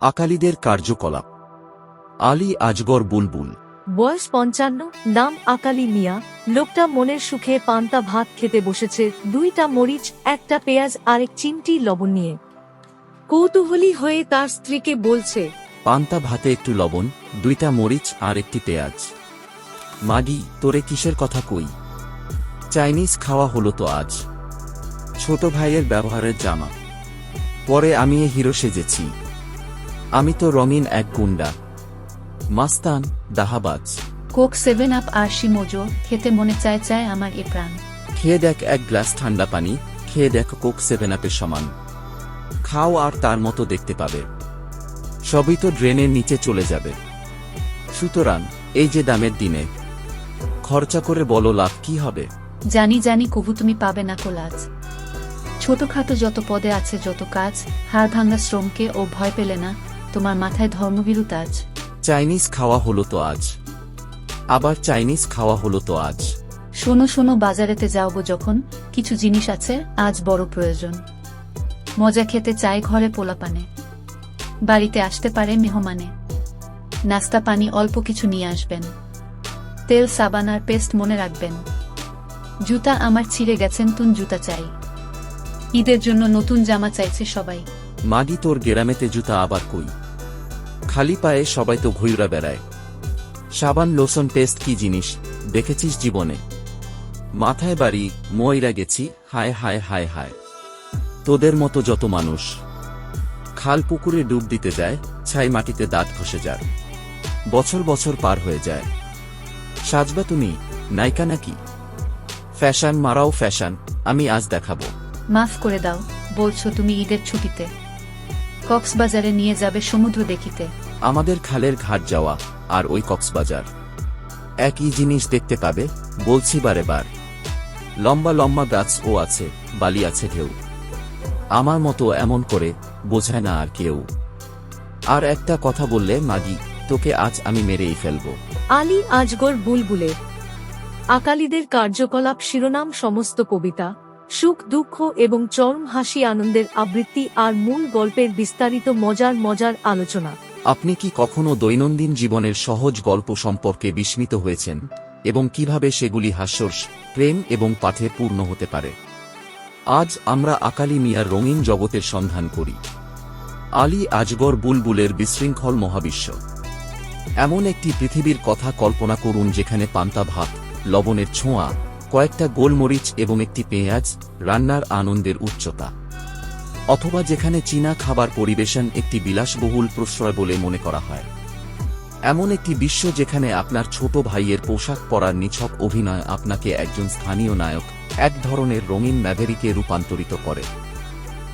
আকালীদের কার্যকলাপ। আলী আজগর বুলবুল। বয়স পঞ্চান্ন নাম আকালি মিয়া। লোকটা মনের সুখে পান্তা ভাত খেতে বসেছে দুইটা মরিচ একটা পেঁয়াজ আর এক চিমটি লবণ নিয়ে। কৌতূহলী হয়ে তার স্ত্রীকে বলছে পান্তা ভাতে একটু লবণ দুইটা মরিচ আর একটি পেঁয়াজ। মাগি তোরে কিসের কথা কই? চাইনিজ খাওয়া হলো তো আজ। ছোট ভাইয়ের ব্যবহারের জামা। পরে আমি এ হিরো সেজেছি। আমি তো রঙিন এক গুন্ডা। মাস্তান দাহাবাজ। কোক সেভেন আপ আর শিমোজো খেতে মনে চায় চায় আমার এ প্রাণ। খেয়ে দেখ এক গ্লাস ঠান্ডা পানি খেয়ে দেখ কোক সেভেন আপের সমান। খাও আর তার মতো দেখতে পাবে। সবই তো ড্রেনের নিচে চলে যাবে। সুতরাং এই যে দামের দিনে। খরচা করে বলো লাভ কি হবে? জানি জানি কবু তুমি পাবে না কোলাজ। ছোটখাটো যত পদে আছে যত কাজ হাড় ভাঙ্গা শ্রমকে ও ভয় পেলে না। তোমার মাথায় ধর্মবিরু তাজ চাইনিজ খাওয়া হলো তো আজ। আবার চাইনিজ খাওয়া হলো তো আজ। শোনো শোনো বাজারেতে যাও গো যখন। কিছু জিনিস আছে আজ বড় প্রয়োজন। মজা খেতে চাই ঘরে পোলাপানে। বাড়িতে আসতে পারে মেহমানে। নাস্তা পানি অল্প কিছু নিয়ে আসবেন। তেল সাবান আর পেস্ট মনে রাখবেন। জুতা আমার ছিঁড়ে গেছেন তুন জুতা চাই। ঈদের জন্য নতুন জামা চাইছে সবাই। মাগি তোর গেরামেতে জুতা আবার কই? খালি পায়ে সবাই তো ঘুইরা বেড়ায়। সাবান, লোশন, পেস্ট কি জিনিস? দেখেছিস জীবনে? মাথায় বাড়ি, ময়রা গেছি, হায় হায় হায় হায়। তোদের মতো যত মানুষ। খাল পুকুরে ডুব দিতে যায়, ছাই মাটিতে দাঁত খসে যায়। বছর বছর পার হয়ে যায়। সাজবা তুমি, নায়িকা নাকি? ফ্যাশন, মারাও ফ্যাশন, আমি আজ দেখাবো। মাফ করে দাও, বলছো তুমি ঈদের ছুটিতে। কক্সবাজারে নিয়ে যাবে সমুদ্র দেখিতে। আমাদের খালের ঘাট যাওয়া আর ওই কক্সবাজার। একই জিনিস দেখতে পাবে, বলছি বারে বার। লম্বা লম্বা গাছ ও আছে, বালি আছে ঢেউ। আমার মতো এমন করে বোঝায় না আর কেউ। আর একটা কথা বললে, মাগি, তোকে আজ আমি মেরেই ফেলব। আলী আজগর বুলবুলের আকালীদের কার্যকলাপ শিরোনাম সমস্ত কবিতা, সুখ, দুঃখ এবং চরম হাসি আনন্দের আবৃত্তি আর মূল গল্পের বিস্তারিত মজার মজার আলোচনা। আপনি কি কখনো দৈনন্দিন জীবনের সহজ গল্প সম্পর্কে বিস্মিত হয়েছেন? এবং কীভাবে সেগুলি হাস্যস প্রেম এবং পাঠে পূর্ণ হতে পারে? আজ আমরা আকালি মিয়ার রঙিন জগতের সন্ধান করি। আলী আজগর বুলবুলের বিশৃঙ্খল মহাবিশ্ব। এমন একটি পৃথিবীর কথা কল্পনা করুন যেখানে পান্তা ভাত, লবণের ছোঁয়া, কয়েকটা গোলমরিচ এবং একটি পেঁয়াজ, রান্নার আনন্দের উচ্চতা। অথবা যেখানে চীনা খাবার পরিবেশন একটি বিলাসবহুল প্রশ্রয় বলে মনে করা হয়। এমন একটি বিশ্ব যেখানে আপনার ছোট ভাইয়ের পোশাক পরার নিছক অভিনয় আপনাকে একজন স্থানীয় নায়ক, এক ধরনের রঙিন ম্যাভেরিকে রূপান্তরিত করে।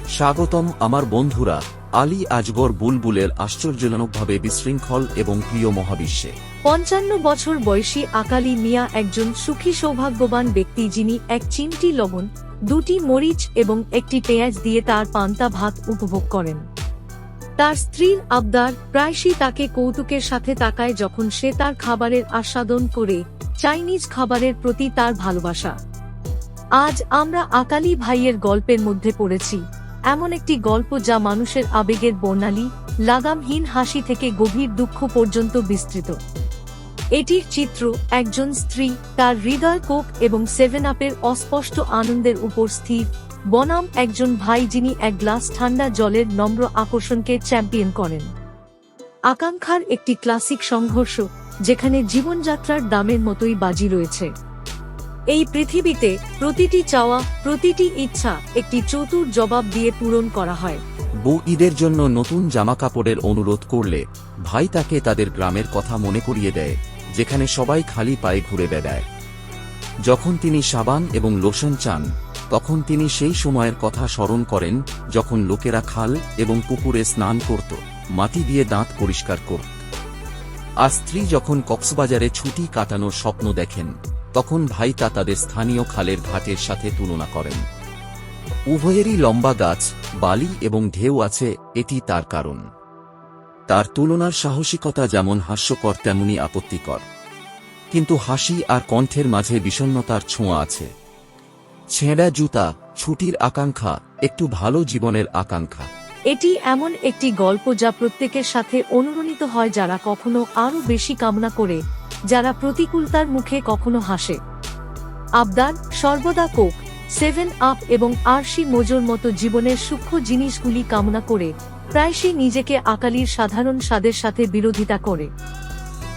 স্বাগতম আমার বন্ধুরা, আলী আজগর বুলবুলের আশ্চর্যজনকভাবে বিশৃঙ্খল এবং প্রিয় মহাবিশ্বে। পঞ্চান্ন বছর বয়সী আকালি মিয়া একজন সুখী সৌভাগ্যবান ব্যক্তি যিনি এক চিমটি লবণ দুটি মরিচ এবং একটি পেঁয়াজ দিয়ে তার পান্তা ভাত উপভোগ করেন। তার স্ত্রীর আবদার প্রায়শই তাকে কৌতুকের সাথে তাকায় যখন সে তার খাবারের আস্বাদন করে চাইনিজ খাবারের প্রতি তার ভালোবাসা। আজ আমরা আকালি ভাইয়ের গল্পের মধ্যে পড়েছি, এমন একটি গল্প যা মানুষের আবেগের বর্ণালী, লাগামহীন হাসি থেকে গভীর দুঃখ পর্যন্ত বিস্তৃত। এটির চিত্র, একজন স্ত্রী, তার হৃদয় কোক এবং সেভেন আপের অস্পষ্ট আনন্দের উপর স্থির। বনাম একজন ভাই যিনি এক গ্লাস ঠান্ডা জলের নম্র আকর্ষণকে চ্যাম্পিয়ন করেন। আকাঙ্ক্ষার একটি ক্লাসিক সংঘর্ষ, যেখানে জীবনযাত্রার দামের মতোই বাজি রয়েছে। এই পৃথিবীতে প্রতিটি চাওয়া, প্রতিটি ইচ্ছা একটি চতুর জবাব দিয়ে পূরণ করা হয়। বউ ঈদের জন্য নতুন জামাকাপড়ের অনুরোধ করলে ভাই তাকে তাদের গ্রামের কথা মনে করিয়ে দেয়। যেখানে সবাই খালি পায়ে ঘুরে বেড়ায়। যখন তিনি সাবান এবং লোশন চান, তখন তিনি সেই সময়ের কথা স্মরণ করেন যখন লোকেরা খাল এবং পুকুরে স্নান করত, মাটি দিয়ে দাঁত পরিষ্কার করত। আর স্ত্রী যখন কক্সবাজারে ছুটি কাটানোর স্বপ্ন দেখেন, তখন ভাই তা তাদের স্থানীয় খালের ঘাটের সাথে তুলনা করেন। উভয়েরই লম্বা গাছ, বালি এবং ঢেউ আছে, এটি তার কারণ। তার তুলনার সাহসিকতা যেমন হাস্যকর, তেমনি আপত্তিকর। কিন্তু হাসি আর কণ্ঠের মাঝে বিষণ্ণতার ছোঁয়া আছে। ছেঁড়া জুতা, ছুটির আকাঙ্ক্ষা, একটু ভালো জীবনের আকাঙ্ক্ষা। এটি এমন একটি গল্প যা প্রত্যেকের সাথে অনুরণিত হয় যারা কখনো আরও বেশি কামনা করে, যারা প্রতিকূলতার মুখে কখনো হাসে। আবদার, সর্বদা কোক, সেভেন আপ এবং আরশি মোজোর মতো জীবনের সূক্ষ্ম জিনিসগুলি কামনা করে প্রায়শই নিজেকে আকালির সাধারণ স্বাদের সাথে বিরোধিতা করে।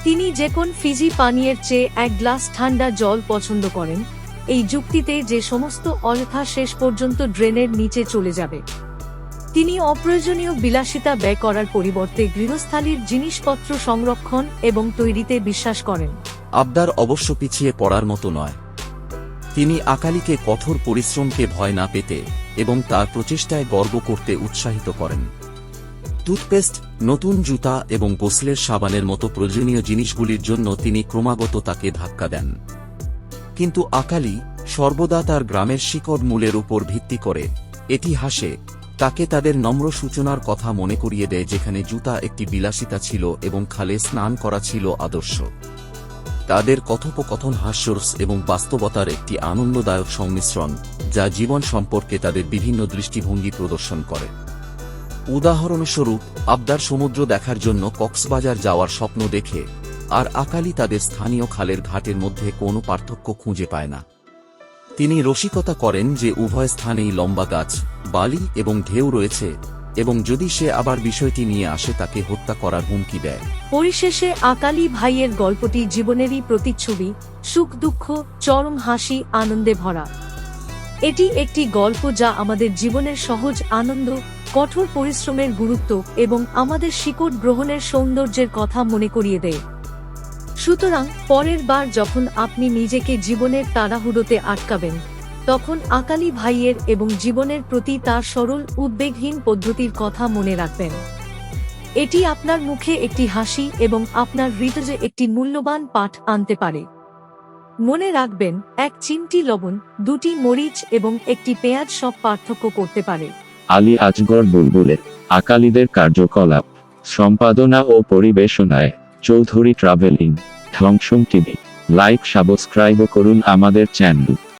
তিনি যে কোন ফিজি পানীয়ের চেয়ে এক গ্লাস ঠান্ডা জল পছন্দ করেন, এই যুক্তিতে যে সমস্ত অযথা শেষ পর্যন্ত ড্রেনের নিচে চলে যাবে। তিনি অপ্রয়োজনীয় বিলাসিতা ব্যয় করার পরিবর্তে গৃহস্থালির জিনিসপত্র সংরক্ষণ এবং তৈরিতে বিশ্বাস করেন। আবদার অবশ্য পিছিয়ে পড়ার মতো নয়। তিনি আকালিকে কঠোর পরিশ্রমকে ভয় না পেতে এবং তার প্রচেষ্টায় গর্ব করতে উৎসাহিত করেন। টুথপেস্ট, নতুন জুতা এবং গোসলের সাবানের মতো প্রয়োজনীয় জিনিসগুলির জন্য তিনি ক্রমাগত তাকে ধাক্কা দেন। কিন্তু আকালি সর্বদা তার গ্রামের শিকড় মূলের উপর ভিত্তি করে, এটি হাসে, তাকে তাদের নম্র সূচনার কথা মনে করিয়ে দেয় যেখানে জুতা একটি বিলাসিতা ছিল এবং খালে স্নান করা ছিল আদর্শ। তাদের কথোপকথন হাস্যরস এবং বাস্তবতার একটি আনন্দদায়ক সংমিশ্রণ, যা জীবন সম্পর্কে তাদের বিভিন্ন দৃষ্টিভঙ্গি প্রদর্শন করে। উদাহরণস্বরূপ, আবদার সমুদ্র দেখার জন্য কক্সবাজার যাওয়ার স্বপ্ন দেখে, আর আকালি তাদের স্থানীয় খালের ঘাটের মধ্যে কোনো পার্থক্য খুঁজে পায় না। তিনি রসিকতা করেন যে উভয় স্থানেই লম্বা গাছ, বালি এবং ঢেউ রয়েছে, এবং যদি সে আবার বিষয়টি নিয়ে আসে তাকে হত্যা করার হুমকি দেয়। পরিশেষে আকালি ভাইয়ের গল্পটি জীবনেরই প্রতিচ্ছবি, সুখ দুঃখ, চরম হাসি, আনন্দে ভরা। এটি একটি গল্প যা আমাদের জীবনের সহজ আনন্দ কঠোর পরিশ্রমের গুরুত্ব এবং আমাদের শিকড় গ্রহণের সৌন্দর্যের কথা মনে করিয়ে দেয়। সুতরাং, পরের বার যখন আপনি নিজেকে জীবনের তাড়াহুড়োতে আটকাবেন, তখন আকালি ভাইয়ের এবং জীবনের প্রতি তার সরল, উদ্বেগহীন পদ্ধতির কথা মনে রাখবেন। এটি আপনার মুখে একটি হাসি এবং আপনার হৃদয়ে একটি মূল্যবান পাঠ আনতে পারে। মনে রাখবেন, এক চিমটি লবণ, দুটি মরিচ এবং একটি পেঁয়াজ সব পার্থক্য করতে পারে। আলী আজগর বুলবুলে, আকালিদের কার্যকলাপ, সম্পাদনা ও পরিবেশনায়, চৌধুরী ট্রাভেলিং, ধ্বংসম টিভি, লাইক, সাবস্ক্রাইব করুন আমাদের চ্যানেল।